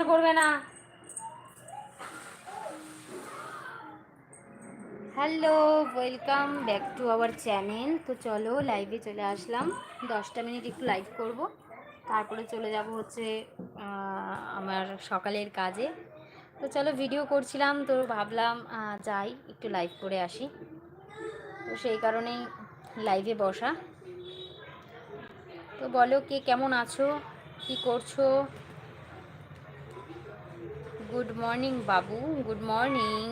Disturb করবে না। Hello welcome back to our channel তো চলো লাইভে চলে আসলাম। দশটা মিনিট একটু লাইভ করব। তারপরে চলে যাব হচ্ছে আমার সকালের কাজে। তো চলো ভিডিও করছিলাম, তো ভাবলাম যাই, একটু লাইভ করে আসি। তো সেই কারণেই লাইভে বসা। তো বলো কে কেমন আছো? কি করছ? গুড মর্নিং বাবু গুড মর্নিং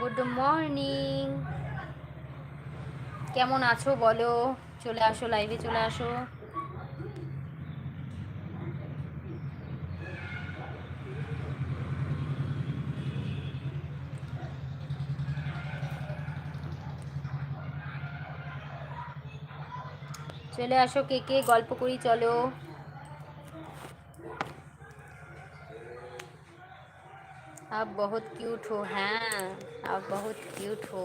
গুড মর্নিং কেমন আছো বলো? চলে আসো লাইভে চলে আসো। চলে আসো, কে কে? গল্প করি, চলো। आप बहुत क्यूट हो হ্যাঁ आप बहुत क्यूट हो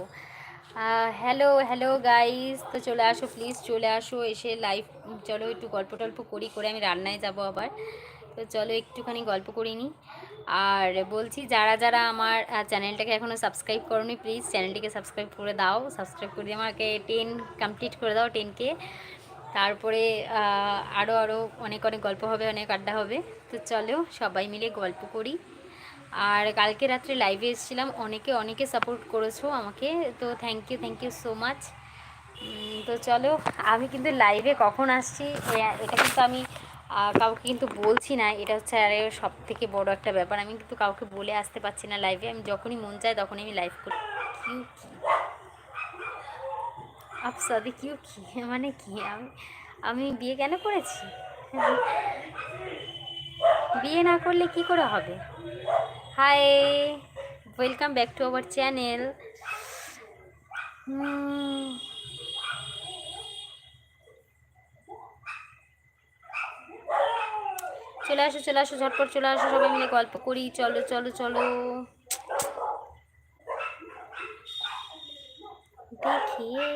হ্যালো হ্যালো গাইস তো চলে আসো প্লিজ চলে আসো এসে লাইভ চলো একটু গল্প টল্প করি করে আমি রান্নায় যাব আবার তো চলো একটুখানি গল্প করি নি আর বলছি যারা যারা আমার চ্যানেলটাকে এখনও সাবস্ক্রাইব করনি প্লিজ চ্যানেলটিকে সাবস্ক্রাইব করে দাও সাবস্ক্রাইব করে দিয়ে আমাকে টেন কমপ্লিট করে দাও টেনকে তারপরে আরও আরও অনেক অনেক গল্প হবে অনেক আড্ডা হবে তো চলো সবাই মিলে গল্প করি আর কালকে রাত্রে লাইভে এসেছিলাম। অনেকে অনেকে সাপোর্ট করেছ আমাকে। তো thank you thank you so much তো চলো, আমি কিন্তু লাইভে কখন আসছি? এটা কিন্তু আমি কাউকে কিন্তু বলছি না। এটা হচ্ছে আরে সব থেকে বড় একটা ব্যাপার। আমি কিন্তু কাউকে বলে আসতে পারছি না লাইভে আমি যখনই মন চায় তখনই আমি লাইভ করি। কিউ কি? আপ সাদি কিউ কি? মানে কি? আমি আমি বিয়ে কেন করেছি? বিয়ে না করলে কি করে হবে? hi welcome back to our channel চলে আসো চলে আসো ঝটপট চলে আসো সবাই মিলে গল্প করি চলো চলো চলো देखिए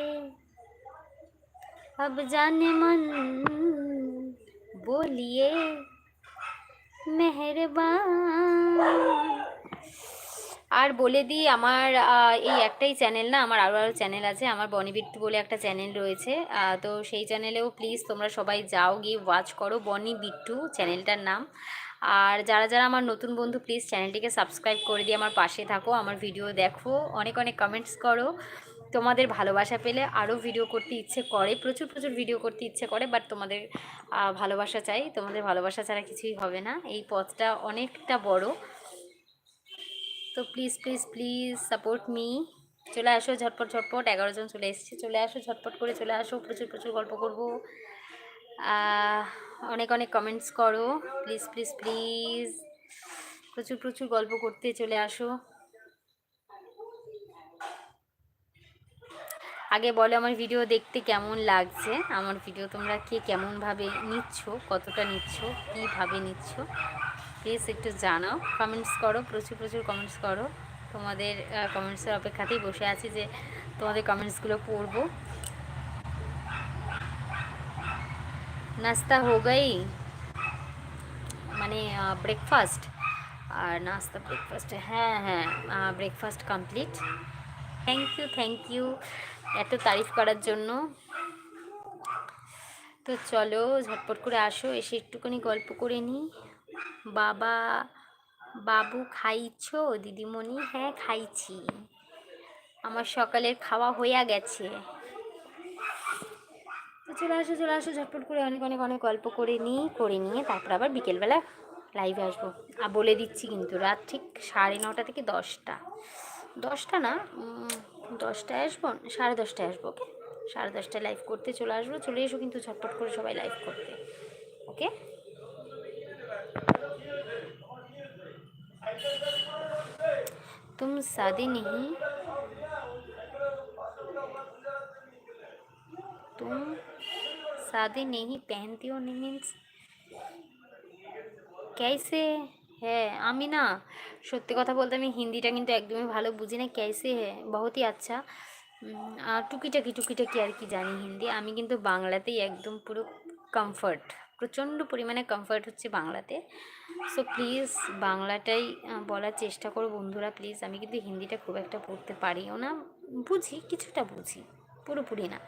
अब जाने मन बोलिए মেহরবান আর বলে দিই, আমার এই একটাই চ্যানেল না, আমার আরও আরও চ্যানেল আছে, আমার বনি বিট্টু বলে একটা চ্যানেল রয়েছে। তো সেই চ্যানেলেও প্লিজ তোমরা সবাই যাও, গিয়ে ওয়াচ করো বনি বিট্টু চ্যানেলটার নাম। আর যারা যারা আমার নতুন বন্ধু প্লিজ চ্যানেলটিকে সাবস্ক্রাইব করে দিয়ে আমার পাশে থাকো, আমার ভিডিও দেখো, অনেক অনেক কমেন্টস করো। তোমাদের ভালোবাসা পেলে আরও ভিডিও করতে ইচ্ছে করে, প্রচুর প্রচুর ভিডিও করতে ইচ্ছে করে বাট তোমাদের ভালোবাসা চাই। তোমাদের ভালোবাসা ছাড়া কিছুই হবে না। এই পথটা অনেকটা বড়। তো please please please support me চলে আসো ঝটপট ঝটপট। এগারো জন চলে এসেছে। চলে আসো ঝটপট করে চলে আসো। প্রচুর প্রচুর গল্প করব। অনেক অনেক কমেন্টস করো। প্লিজ প্লিজ প্লিজ প্রচুর প্রচুর গল্প করতে চলে আসো। আগে বলো আমার ভিডিও দেখতে কেমন লাগছে? আমার ভিডিও তোমরা কে কেমনভাবে নিচ্ছ? কতটা নিচ্ছ? কীভাবে নিচ্ছ? প্লিজ একটু জানাও। কমেন্টস করো, প্রচুর প্রচুর কমেন্টস করো। তোমাদের কমেন্টসের অপেক্ষাতেই বসে আছি যে তোমাদের কমেন্টসগুলো পড়ব। নাস্তা হো গই? মানে ব্রেকফাস্ট আর নাস্তা ব্রেকফাস্ট হ্যাঁ হ্যাঁ breakfast complete thank you thank you এত তারিফ করার জন্য। তো চলো, ঝটপট করে আসো, এসে একটুখানি গল্প করে নিই। বাবা, বাবু খাইছো? দিদিমণি? হ্যাঁ খাইছি। আমার সকালের খাওয়া হইয়া গেছে। চলে আসো চলে আসো, ঝটপট করে অনেক অনেক অনেক গল্প করে নিই, করে নিয়ে তারপর আবার বিকেলবেলা লাইভে আসব। আর বলে দিচ্ছি কিন্তু রাত ঠিক সাড়ে নটা থেকে দশটা। দশটা না? দশটায় আসবো সাড়ে দশটায় আসবো ওকে সাড়ে দশটায় লাইভ করতে চলে আসবো চলে এসো কিন্তু ঝটপট করে সবাই লাইভ করতে ওকে तुम शादी नहीं तुम शादी नहीं पहनती हो नहीं मीन्स कैसे হ্যাঁ আমি না, সত্যি কথা বলতে আমি হিন্দিটা কিন্তু একদমই ভালো বুঝি না ক্যাসে হ্যাঁ বহুতই আচ্ছা। আর টুকিটাকি টুকিটাকি আর কি জানি হিন্দি, আমি কিন্তু বাংলাতেই একদম পুরো কমফর্ট প্রচণ্ড পরিমাণে কমফর্ট হচ্ছে বাংলাতে। সো প্লিজ বাংলাটাই বলার চেষ্টা করো বন্ধুরা প্লিজ আমি কিন্তু হিন্দিটা খুব একটা পড়তে পারিও না, বুঝি, কিছুটা বুঝি, পুরোপুরি না।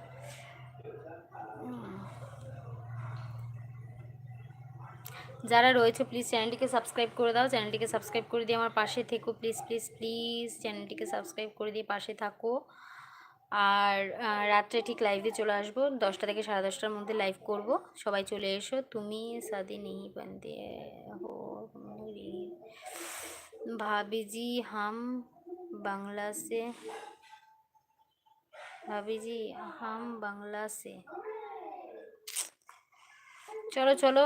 যারা রয়েছে প্লিজ চ্যানেলটিকে সাবস্ক্রাইব করে দাও চ্যানেলটিকে সাবস্ক্রাইব করে দিয়ে আমার পাশে থেকো প্লিজ প্লিজ প্লিজ চ্যানেলটিকে সাবস্ক্রাইব করে দিয়ে পাশে থাকো আর আহ, রাত্রে ঠিক লাইভে চলে আসবো দশটা থেকে সাড়ে দশটার মধ্যে লাইভ করব সবাই চলে এসো তুমি সাদি নেই বন্দে হো মেরি भाभी जी हम बांग्ला से भाभी जी हम बांग्ला से চলো চলো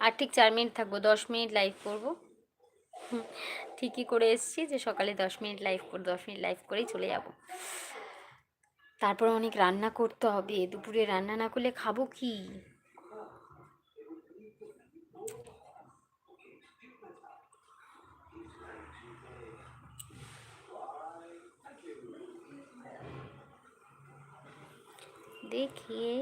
আর ঠিক চার মিনিট থাকবো দশ মিনিট লাইভ করবো হুম, ঠিকই করে এসেছি যে সকালে দশ মিনিট লাইভ করে দশ মিনিট লাইভ করেই চলে যাব তারপর অনেক রান্না করতে হবে দুপুরে রান্না না করলে খাবো কি देखिए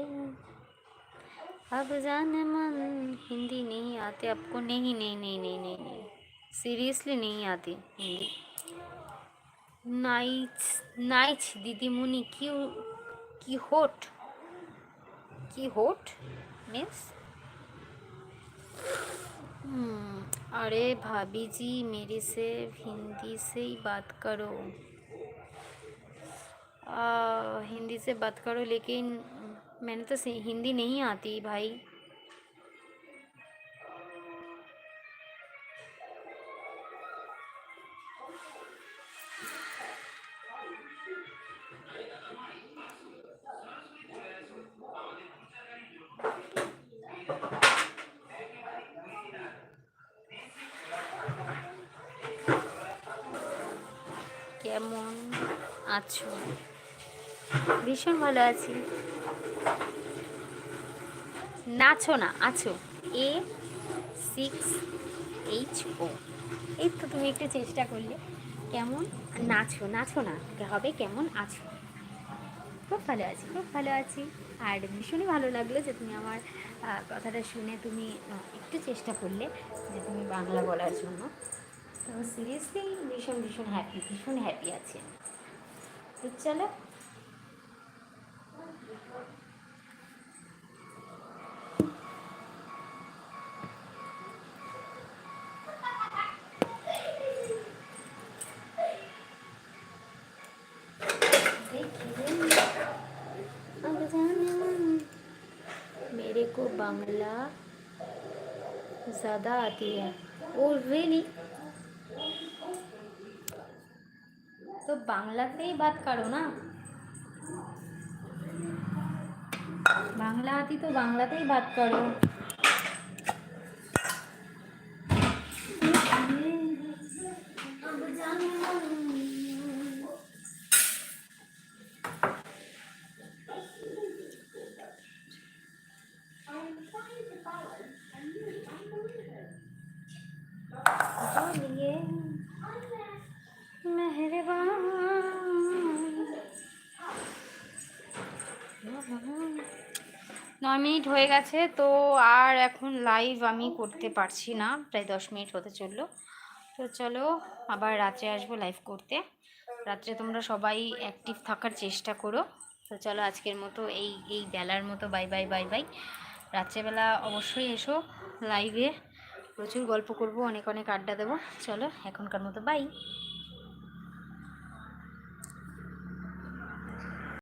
अब जान मन हिंदी नहीं आती। आपको नहीं नहीं नहीं नहीं नहीं नहीं। सीरियसली नहीं आती हिंदी। नाइच नाइच दीदी मुनि की की होट? की होट मीन्स हम्म, अरे भाभी जी मेरे से हिंदी से ही बात करो। आ, हिंदी से बात करो लेकिन मैंने तो से- हिंदी नहीं आती भाई কেমন আছো ভীষণ ভালো আছি নাচো না, আছো। A, six, H, O. এই তো তুমি একটু চেষ্টা করলে। কেমন? নাচো নাচো না। হবে কেমন? আছো। খুব ভালো আছি, খুব ভালো আছি। আর ভীষণই ভালো লাগল যে তুমি আমার কথাটা শুনে তুমি একটু চেষ্টা করলে যে তুমি বাংলা বলার জন্য। তো সিরিয়াসলি ভীষণ ভীষণ হ্যাপি ভীষণ হ্যাপি আছে চলো मेरे को बांग्ला ज़्यादा आती है। और वे नहीं तो बांग्ला से ही बात करो ना। बांग्ला आती तो बांग्ला से ही बात करो। নয় মিনিট হয়ে গেছে, তো আর এখন লাইভ আমি করতে পারছি না, প্রায় দশ মিনিট হতে চলল। তো চলো, আবার রাত্রে আসব লাইভ করতে। রাত্রে তোমরা সবাই অ্যাক্টিভ থাকার চেষ্টা করো। তো চলো, আজকের মতো এই এই বেলার মতো বাই বাই বাই বাই রাত্রেবেলা অবশ্যই এসো লাইভে প্রচুর গল্প করব, অনেক অনেক আড্ডা দেবো। চলো, এখনকার মতো বাই